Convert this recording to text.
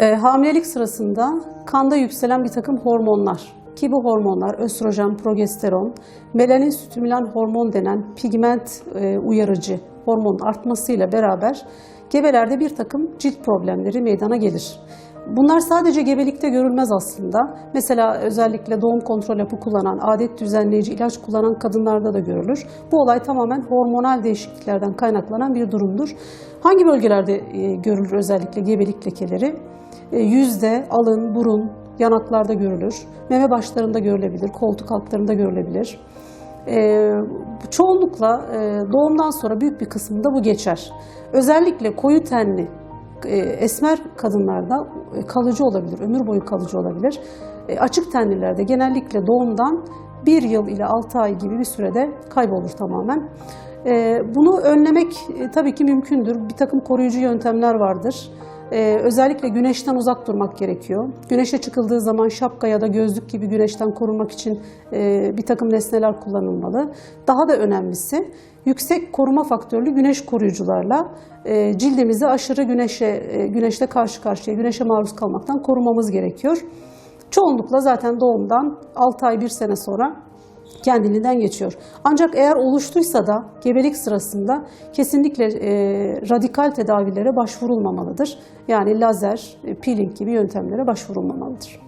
E, hamilelik sırasında kanda yükselen bir takım hormonlar ki bu hormonlar östrojen, progesteron, melanin stimülan hormon denen pigment e, uyarıcı hormonun artmasıyla beraber gebelerde bir takım cilt problemleri meydana gelir. Bunlar sadece gebelikte görülmez aslında. Mesela özellikle doğum kontrol hapı kullanan, adet düzenleyici ilaç kullanan kadınlarda da görülür. Bu olay tamamen hormonal değişikliklerden kaynaklanan bir durumdur. Hangi bölgelerde e, görülür özellikle gebelik lekeleri? E, Yüzde, alın, burun, yanaklarda görülür. Meme başlarında görülebilir, koltuk altlarında görülebilir. Ee, çoğunlukla e, doğumdan sonra büyük bir kısmında bu geçer. Özellikle koyu tenli e, esmer kadınlarda e, kalıcı olabilir, ömür boyu kalıcı olabilir. E, açık tenlilerde genellikle doğumdan bir yıl ile 6 ay gibi bir sürede kaybolur tamamen. E, bunu önlemek e, tabii ki mümkündür. Bir takım koruyucu yöntemler vardır. Ee, özellikle güneşten uzak durmak gerekiyor. Güneşe çıkıldığı zaman şapka ya da gözlük gibi güneşten korunmak için e, bir takım nesneler kullanılmalı. Daha da önemlisi yüksek koruma faktörlü güneş koruyucularla e, cildimizi aşırı güneşe e, karşı karşıya güneşe maruz kalmaktan korumamız gerekiyor. Çoğunlukla zaten doğumdan 6 ay 1 sene sonra kendiliğinden geçiyor. Ancak eğer oluştuysa da gebelik sırasında kesinlikle e, radikal tedavilere başvurulmamalıdır. Yani lazer, e, peeling gibi yöntemlere başvurulmamalıdır.